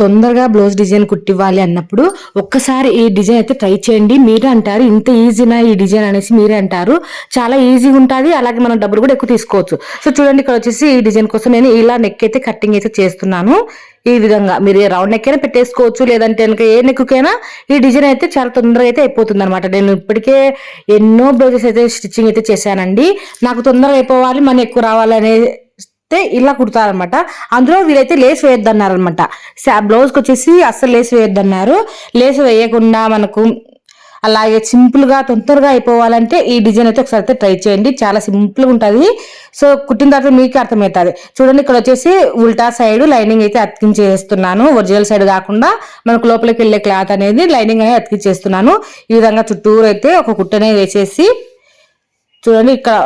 తొందరగా blouse design కుట్టివ్వాలి అన్నప్పుడు ఒక్కసారి ఈ డిజైన్ అయితే ట్రై చేయండి. మీరే అంటారు ఇంత ఈజీనా ఈ డిజైన్ అనేసి మీరే అంటారు. చాలా ఈజీగా ఉంటుంది అలాగే మనం డబ్బులు కూడా ఎక్కువ తీసుకోవచ్చు. సో చూడండి ఇక్కడ వచ్చేసి ఈ డిజైన్ కోసం నేను ఇలా నెక్ అయితే కట్టింగ్ అయితే చేస్తున్నాను. ఈ విధంగా మీరు ఏ రౌండ్ నెక్ అయినా పెట్టేసుకోవచ్చు లేదంటే కనుక ఏ నెక్కైనా ఈ డిజైన్ అయితే చాలా తొందరగా అయితే అయిపోతుంది అనమాట నేను ఇప్పటికే ఎన్నో బ్లౌజెస్ అయితే స్టిచ్చింగ్ అయితే చేశానండి. నాకు తొందరగా అయిపోవాలి మన ఎక్కువ రావాలనే ఇలా కుడతారనమాట అందులో వీరైతే లేస్ వేయొద్దన్నారు అనమాట బ్లౌజ్కి వచ్చేసి అస్సలు లేస్ వేయొద్దన్నారు. లేస్ వేయకుండా మనకు అలాగే సింపుల్గా తొందరగా అయిపోవాలంటే ఈ డిజైన్ అయితే ఒకసారి అయితే ట్రై చేయండి. చాలా సింపుల్గా ఉంటుంది. సో కుట్టిన తర్వాత మీకు అర్థమవుతుంది. చూడండి ఇక్కడ వచ్చేసి ఉల్టా సైడ్ లైనింగ్ అయితే అతికించేస్తున్నాను. ఒరిజినల్ సైడ్ కాకుండా మనకు లోపలికి వెళ్ళే క్లాత్ అనేది లైనింగ్ అనేది అతికించేస్తున్నాను. ఈ విధంగా చుట్టూరు అయితే ఒక కుట్టనే వేసేసి చూడండి ఇక్కడ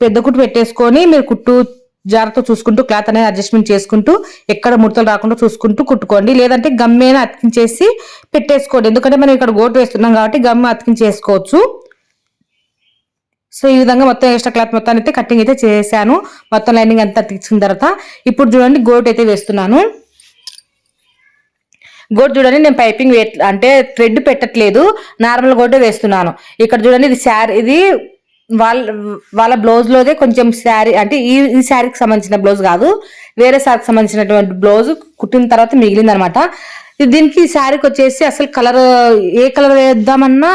పెద్ద కుట్టు పెట్టేసుకొని మీరు కుట్టు జాగ్రత్త చూసుకుంటూ క్లాత్ అనేది అడ్జస్ట్మెంట్ చేసుకుంటూ ఎక్కడ ముడతలు రాకుండా చూసుకుంటూ కుట్టుకోండి. లేదంటే గమ్మేన అతికించేసి పెట్టేసుకోండి. ఎందుకంటే మనం ఇక్కడ గోటు వేస్తున్నాం కాబట్టి గమ్మ అతికించేసుకోవచ్చు. సో ఈ విధంగా మొత్తం ఎక్స్ట్రా క్లాత్ మొత్తాన్ని అయితే కటింగ్ అయితే చేశాను. మొత్తం లైనింగ్ అంతా అతికించిన తర్వాత ఇప్పుడు చూడండి గోటు అయితే వేస్తున్నాను. గోటు చూడండి నేను పైపింగ్ అంటే థ్రెడ్ పెట్టట్లేదు. నార్మల్ గోటే వేస్తున్నాను. ఇక్కడ చూడండి ఇది శారీ ఇది వాళ్ళ వాళ్ళ బ్లౌజ్ లోదే కొంచెం శారీ అంటే ఈ ఈ శారీకి సంబంధించిన బ్లౌజ్ కాదు వేరే శారీకి సంబంధించినటువంటి బ్లౌజ్ కుట్టిన తర్వాత మిగిలింది అనమాట దీనికి శారీకి వచ్చేసి అసలు కలర్ ఏ కలర్ వేద్దామన్నా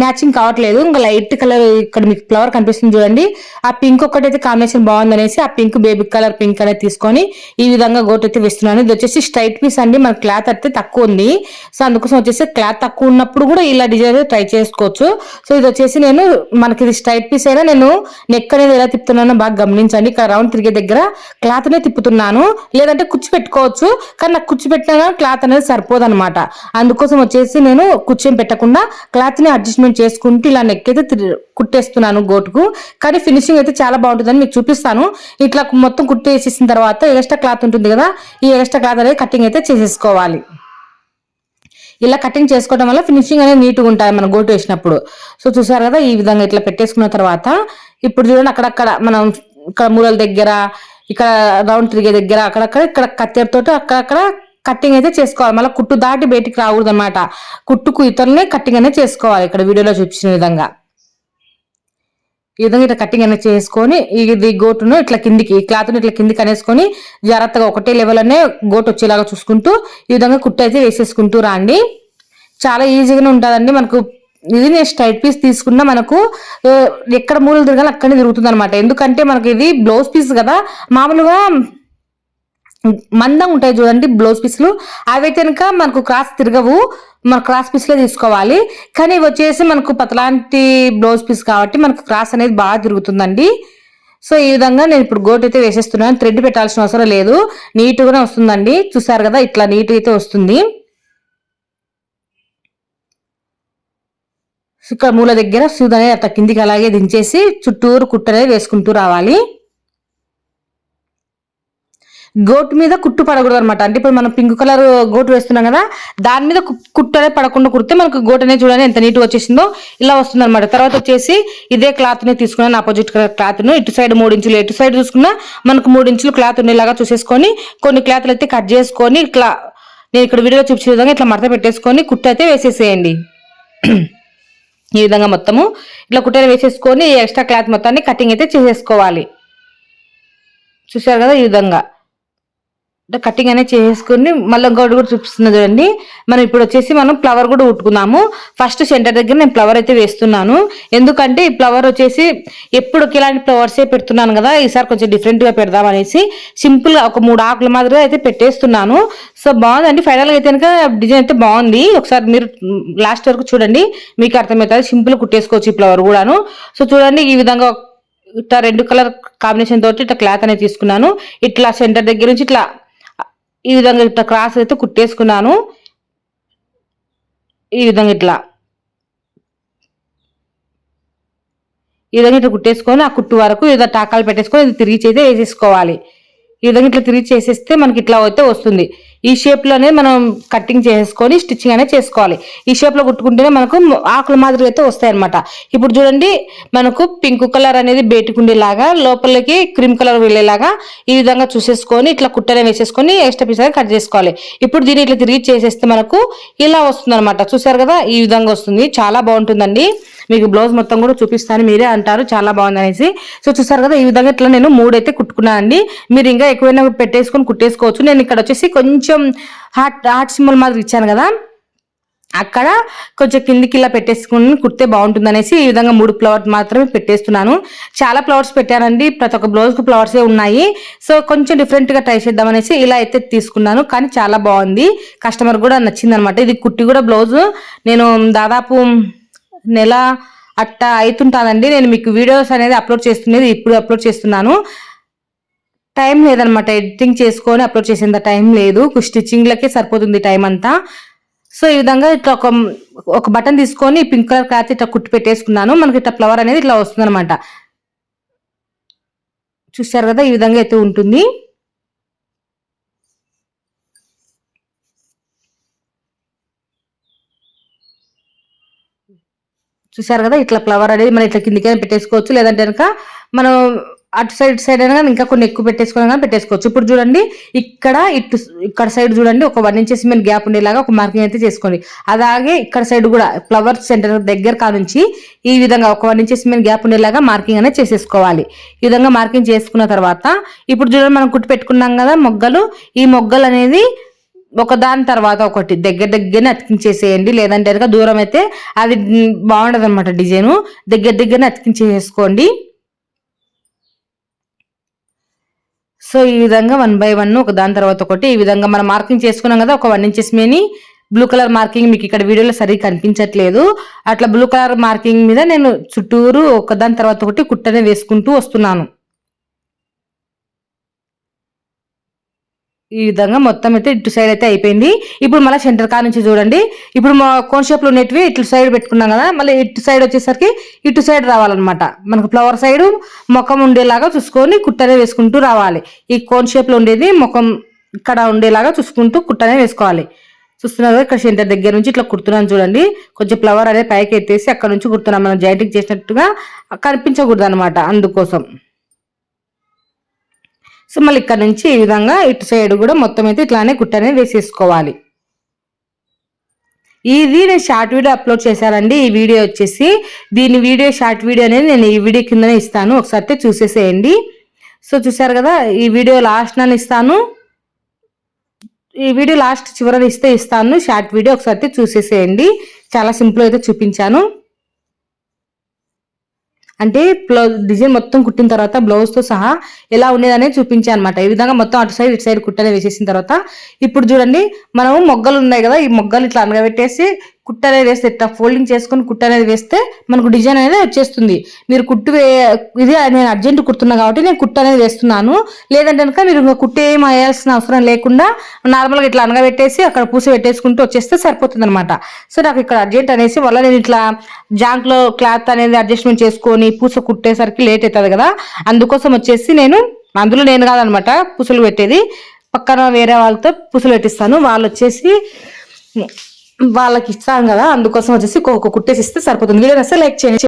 మ్యాచింగ్ కావట్లేదు. ఇంకా లైట్ కలర్ ఇక్కడ మీకు ఫ్లవర్ కనిపిస్తుంది చూడండి. ఆ పింక్ ఒకటైతే కాంబినేషన్ బాగుంది అనేసి ఆ పింక్ బేబీ కలర్ పింక్ అనేది తీసుకొని ఈ విధంగా గోట్ అయితే వేస్తున్నాను. ఇది వచ్చేసి స్ట్రైట్ పీస్ అండి. మన క్లాత్ అయితే తక్కువ ఉంది. సో అందుకోసం వచ్చేసి క్లాత్ తక్కువ ఉన్నప్పుడు కూడా ఇలా డిజైన్ ట్రై చేసుకోవచ్చు. సో ఇది వచ్చేసి నేను మనకి ఇది స్ట్రైట్ పీస్ అయినా నేను నెక్ అనేది ఎలా తిప్పుతున్నానో బాగా గమనించండి. ఇక్కడ రౌండ్ తిరిగే దగ్గర క్లాత్ నే తిప్పుతున్నాను. లేదంటే కుచ్చి పెట్టుకోవచ్చు. కానీ నాకు కుచ్చి పెట్టినా క్లాత్ అనేది సరిపోదు. అనమాట అందుకోసం వచ్చేసి నేను కుచ్చేం పెట్టకుండా క్లాత్ని అడ్జస్ట్మెంట్ చేసుకుంటూ ఇలా నెక్ అయితే కుట్టేస్తున్నాను గోటుకు. కానీ ఫినిషింగ్ అయితే చాలా బాగుంటుందని మీకు చూపిస్తాను. ఇట్లా మొత్తం కుట్టేసేసిన తర్వాత ఎక్స్ట్రా క్లాత్ ఉంటుంది కదా ఈ ఎక్స్ట్రా క్లాత్ అనేది కటింగ్ అయితే చేసేసుకోవాలి. ఇలా కటింగ్ చేసుకోవడం వల్ల ఫినిషింగ్ అనేది నీట్గా ఉంటుంది మనం గోటు వేసినప్పుడు. సో చూసారు కదా ఈ విధంగా ఇట్లా పెట్టేసుకున్న తర్వాత ఇప్పుడు చూడండి అక్కడక్కడ మనం ఇక్కడ మూలల దగ్గర ఇక్కడ రౌండ్ తిరిగే దగ్గర అక్కడక్కడ ఇక్కడ కత్తెరతో అక్కడక్కడ కట్టింగ్ అయితే చేసుకోవాలి. మళ్ళీ కుట్టు దాటి బయటికి రాకూడదు అనమాట కుట్టుకు ఇతరులనే కట్టింగ్ అనేది చేసుకోవాలి. ఇక్కడ వీడియోలో చూపించిన విధంగా. ఈ విధంగా ఇట్లా కట్టింగ్ అనేది చేసుకొని ఇది గోటును ఇట్లా కిందికి క్లాత్ను ఇట్లా కిందికి అనేసుకొని జాగ్రత్తగా ఒకటే లెవెల్ అనే గోటు వచ్చేలాగా చూసుకుంటూ ఈ విధంగా కుట్టు అయితే వేసేసుకుంటూ రాండి. చాలా ఈజీగానే ఉంటుందండి. మనకు ఇది నేను స్ట్రైట్ పీస్ తీసుకున్నా మనకు ఎక్కడ మూలలు తిరగాలి అక్కడనే తిరుగుతుంది అనమాట ఎందుకంటే మనకి ఇది బ్లౌజ్ పీస్ కదా. మామూలుగా మందంగా ఉంటాయి చూడండి బ్లౌజ్ పీస్లు అవి కనుక మనకు క్రాస్ తిరగవు. మన క్రాస్ పీస్లే తీసుకోవాలి. కానీ ఇవి వచ్చేసి మనకు పతలాంటి బ్లౌజ్ పీస్ కాబట్టి మనకు క్రాస్ అనేది బాగా తిరుగుతుందండి. సో ఈ విధంగా నేను ఇప్పుడు గోట్ అయితే వేసేస్తున్నాను. థ్రెడ్ పెట్టాల్సిన అవసరం లేదు. నీట్గానే వస్తుందండి. చూసారు కదా ఇట్లా నీట్ అయితే వస్తుంది. ఇక్కడ మూల దగ్గర సూది అనేది అట్లా కిందికి అలాగే దించేసి చుట్టూరు కుట్టు అనేది వేసుకుంటూ రావాలి. గోటు మీద కుట్టు పడకూడదు అనమాట అంటే ఇప్పుడు మనం పింక్ కలర్ గోటు వేస్తున్నాం కదా దాని మీద కు- కుట్టు అనేది పడకుండా కుడితే మనకు గోటు అనేది చూడండి ఎంత నీట్గా వచ్చేసిందో ఇలా వస్తుంది అనమాట తర్వాత వచ్చేసి ఇదే క్లాత్ని తీసుకున్నాను ఆపోజిట్ క్లాత్ను ఇటు సైడ్ మూడు ఇంచులు ఇటు సైడ్ చూసుకున్నా మనకు మూడు ఇంచులు క్లాత్ ఉండేలాగా చూసేసుకొని కొన్ని క్లాత్లు అయితే కట్ చేసుకొని ఇట్లా నేను ఇక్కడ వీడియోలో చూపించే విధంగా ఇట్లా మడత పెట్టేసుకొని కుట్టు అయితే వేసేసేయండి. ఈ విధంగా మొత్తము ఇట్లా కుట్టలు వేసేసుకొని ఎక్స్ట్రా క్లాత్ మొత్తాన్ని కటింగ్ అయితే చేసేసుకోవాలి. చూసారు కదా ఈ విధంగా. కటింగ్ అనేది చేసుకుని మళ్ళీ ఇంకోటి కూడా చూపిస్తుంది చూడండి. మనం ఇప్పుడు వచ్చేసి మనం ఫ్లవర్ కూడా ఉట్టుకున్నాము ఫస్ట్ సెంటర్ దగ్గర నేను ఫ్లవర్ అయితే వేస్తున్నాను. ఎందుకంటే ఈ ఫ్లవర్ వచ్చేసి ఎప్పుడు ఇలాంటి ఫ్లవర్సే పెడుతున్నాను కదా ఈసారి కొంచెం డిఫరెంట్గా పెడదాం అనేసి సింపుల్గా ఒక మూడు ఆకుల మాదిరిగా అయితే పెట్టేస్తున్నాను. సో బాగుందండి. ఫైనల్గా అయితే కనుక డిజైన్ అయితే బాగుంది. ఒకసారి మీరు లాస్ట్ వరకు చూడండి. మీకు అర్థమవుతుంది. సింపుల్ కుట్టేసుకోవచ్చు ఈ ఫ్లవర్ కూడాను. సో చూడండి ఈ విధంగా ఇట్లా రెండు కలర్ కాంబినేషన్ తోటి ఇట్లా క్లాత్ అనేది తీసుకున్నాను. ఇట్లా సెంటర్ దగ్గర నుంచి ఇట్లా ఈ విధంగా ఇట్లా క్రాస్ అయితే కుట్టేసుకున్నాను. ఈ విధంగా ఇట్లా. ఈ విధంగా ఇట్లా కుట్టేసుకొని ఆ కుట్టు వరకు ఏదో టాకాలు పెట్టేసుకొని ఇది తిరిగి అయితే వేసేసుకోవాలి. ఈ విధంగా ఇట్లా తిరిగి చేసేస్తే మనకి ఇట్లా అయితే వస్తుంది. ఈ షేప్లోనే మనం కటింగ్ చేసుకొని స్టిచ్చింగ్ అనేది చేసుకోవాలి. ఈ షేప్లో కుట్టుకుంటేనే మనకు ఆకుల మాదిరి అయితే వస్తాయి అనమాట ఇప్పుడు చూడండి మనకు పింక్ కలర్ అనేది బయటకుండేలాగా లోపలికి క్రీమ్ కలర్ వెళ్ళేలాగా ఈ విధంగా చూసేసుకొని ఇట్లా కుట్టనే వేసేసుకొని ఎక్స్ట్రా పీస్ కట్ చేసుకోవాలి. ఇప్పుడు దీన్ని ఇట్లా తిరిగి చేసేస్తే మనకు ఇలా వస్తుంది అనమాట చూసారు కదా ఈ విధంగా వస్తుంది. చాలా బాగుంటుందండి. మీకు బ్లౌజ్ మొత్తం కూడా చూపిస్తాను మీరే అంటారు చాలా బాగుంది అనేసి సో చూసారు కదా ఈ విధంగా ఇట్లా నేను మూడు అయితే కుట్టుకున్నానండి మీరు ఇంకా ఎక్కువైనా పెట్టేసుకొని కుట్టేసుకోవచ్చు. నేను ఇక్కడ వచ్చేసి కొంచెం హార్ట్ హార్ట్ సింబల్ మాదిరి ఇచ్చాను కదా. అక్కడ కొంచెం కిందికి ఇలా పెట్టేసుకుని కుడితే బాగుంటుంది అనేసి ఈ విధంగా మూడు ఫ్లవర్స్ మాత్రమే పెట్టేస్తున్నాను. చాలా ఫ్లవర్స్ పెట్టానండి. ప్రతి ఒక్క బ్లౌజ్కి ఫ్లవర్సే ఉన్నాయి. సో కొంచెం డిఫరెంట్గా ట్రై చేద్దాం అనేసి ఇలా అయితే తీసుకున్నాను. కానీ చాలా బాగుంది. కస్టమర్ కూడా నచ్చిందనమాట ఇది కుట్టి కూడా బ్లౌజ్ నేను దాదాపు నెల అట్ట అవుతుంటానండి నేను మీకు వీడియోస్ అనేది అప్లోడ్ చేస్తున్నది ఇప్పుడు అప్లోడ్ చేస్తున్నాను. టైం లేదనమాట ఎడిటింగ్ చేసుకొని అప్లోడ్ చేసేంత టైం లేదు. స్టిచ్చింగ్లకే సరిపోతుంది టైం అంతా. సో ఈ విధంగా ఇట్లా ఒక ఒక బటన్ తీసుకొని పింక్ కలర్ క్లాత్ ఇట్లా కుట్టి పెట్టేసుకున్నాను. మనకి ఇట్లా ఫ్లవర్ అనేది ఇట్లా వస్తుంది అనమాట చూసారు కదా ఈ విధంగా అయితే ఉంటుంది. చూసారు కదా ఇట్లా ఫ్లవర్ అనేది మనం ఇట్లా కిందికైనా పెట్టేసుకోవచ్చు. లేదంటే కనుక మనం అటు సైడ్ సైడ్ అయినా కానీ ఇంకా కొన్ని ఎక్కువ పెట్టేసుకున్నా కానీ పెట్టేసుకోవచ్చు. ఇప్పుడు చూడండి ఇక్కడ ఇటు ఇక్కడ సైడ్ చూడండి ఒక వన్ ఇంచెస్ మీద గ్యాప్ ఉండేలాగా ఒక మార్కింగ్ అయితే చేసుకోండి. అలాగే ఇక్కడ సైడ్ కూడా ఫ్లవర్ సెంటర్ దగ్గర కానుంచి ఈ విధంగా ఒక వన్ ఇంచెస్ మీద గ్యాప్ ఉండేలాగా మార్కింగ్ అనేది చేసేసుకోవాలి. ఈ విధంగా మార్కింగ్ చేసుకున్న తర్వాత ఇప్పుడు చూడండి మనం కుట్టి పెట్టుకున్నాం కదా మొగ్గలు ఈ మొగ్గలు అనేది ఒకదాని తర్వాత ఒకటి దగ్గర దగ్గరనే అతికించేసేయండి. లేదంటే కనుక దూరం అయితే అది బాగుండదు అనమాట డిజైను. దగ్గర దగ్గరనే అతికించేసుకోండి సో ఈ విధంగా వన్ బై వన్ ఒక దాని తర్వాత ఒకటి. ఈ విధంగా మనం మార్కింగ్ చేసుకున్నాం కదా ఒక వన్ ఇంచెస్ మీని. బ్లూ కలర్ మార్కింగ్ మీకు ఇక్కడ వీడియోలో సరిగ్గా కనిపించట్లేదు. అట్లా బ్లూ కలర్ మార్కింగ్ మీద నేను చుట్టూరు ఒకదాని తర్వాత ఒకటి కుట్టనే వేసుకుంటూ వస్తున్నాను. ఈ విధంగా మొత్తం అయితే ఇటు సైడ్ అయితే అయిపోయింది. ఇప్పుడు మళ్ళీ సెంటర్ కాడ నుంచి చూడండి. ఇప్పుడు మా కోన్ షేప్లో ఉన్నట్టువి ఇటు సైడ్ పెట్టుకున్నాం కదా మళ్ళీ ఇటు సైడ్ వచ్చేసరికి ఇటు సైడ్ రావాలన్నమాట. మనకు ఫ్లవర్ సైడ్ ముఖం ఉండేలాగా చూసుకొని కుట్టనే వేసుకుంటూ రావాలి. ఈ కోన్ షేప్లో ఉండేది ముఖం ఇక్కడ ఉండేలాగా చూసుకుంటూ కుట్టనే వేసుకోవాలి. చూస్తున్నారు ఇక్కడ సెంటర్ దగ్గర నుంచి ఇట్లా కుడుతున్నాను చూడండి. కొంచెం ఫ్లవర్ అనేది పైకి ఎత్తేసి అక్కడ నుంచి కుడుతున్నాం. మనం జాయింటింగ్ చేసినట్టుగా కనిపించకూడదు అనమాట అందుకోసం. సో మళ్ళీ ఇక్కడ నుంచి ఈ విధంగా ఇటు సైడ్ కూడా మొత్తం అయితే ఇట్లానే గుట్ట అనేది వేసేసుకోవాలి. ఇది నేను షార్ట్ వీడియో అప్లోడ్ చేశానండి. ఈ వీడియో వచ్చేసి దీని వీడియో షార్ట్ వీడియో అనేది నేను ఈ వీడియో కిందనే ఇస్తాను. ఒకసారి చూసేసేయండి. సో చూసారు కదా ఈ వీడియో లాస్ట్ నన్ను ఇస్తాను. ఈ వీడియో లాస్ట్ చివరని ఇస్తే ఇస్తాను. షార్ట్ వీడియో ఒకసారి చూసేసేయండి. చాలా సింపుల్ అయితే చూపించాను. అంటే బ్లౌజ్ డిజైన్ మొత్తం కుట్టిన తర్వాత బ్లౌజ్తో సహా ఎలా ఉండేదనేది చూపించాను అనమాట ఈ విధంగా మొత్తం అటు సైడ్ ఇటు సైడ్ కుట్టనే వేసేసిన తర్వాత ఇప్పుడు చూడండి మనము మొగ్గలు ఉన్నాయి కదా ఈ మొగ్గలు ఇట్లా అనగబెట్టేసి కుట్ట అనేది వేస్తే ఇట్లా ఫోల్డింగ్ చేసుకొని కుట్ట అనేది వేస్తే మనకు డిజైన్ అనేది వచ్చేస్తుంది. మీరు కుట్టు వే ఇది నేను అర్జెంట్ కుడుతున్నా కాబట్టి నేను కుట్ట అనేది వేస్తున్నాను. లేదంటే కనుక మీరు కుట్టు ఏం వేయాల్సిన అవసరం లేకుండా నార్మల్గా ఇట్లా అనగబెట్టేసి అక్కడ పూస పెట్టేసుకుంటూ వచ్చేస్తే సరిపోతుంది అనమాట సో నాకు ఇక్కడ అర్జెంట్ అనేసి వల్ల నేను ఇట్లా జాంక్లో క్లాత్ అనేది అడ్జస్ట్మెంట్ చేసుకొని పూస కుట్టేసరికి లేట్ అవుతుంది కదా. అందుకోసం వచ్చేసి నేను అందులో నేను కాదనమాట పూసలు పెట్టేది. పక్కన వేరే వాళ్ళతో పూసలు పెట్టిస్తాను. వాళ్ళు వచ్చేసి వాళ్ళకి ఇస్తాం కదా అందుకోసం వచ్చేసి ఒక కుట్టేసి ఇస్తే సరిపోతుంది. వీడియో లైక్ చేయండి.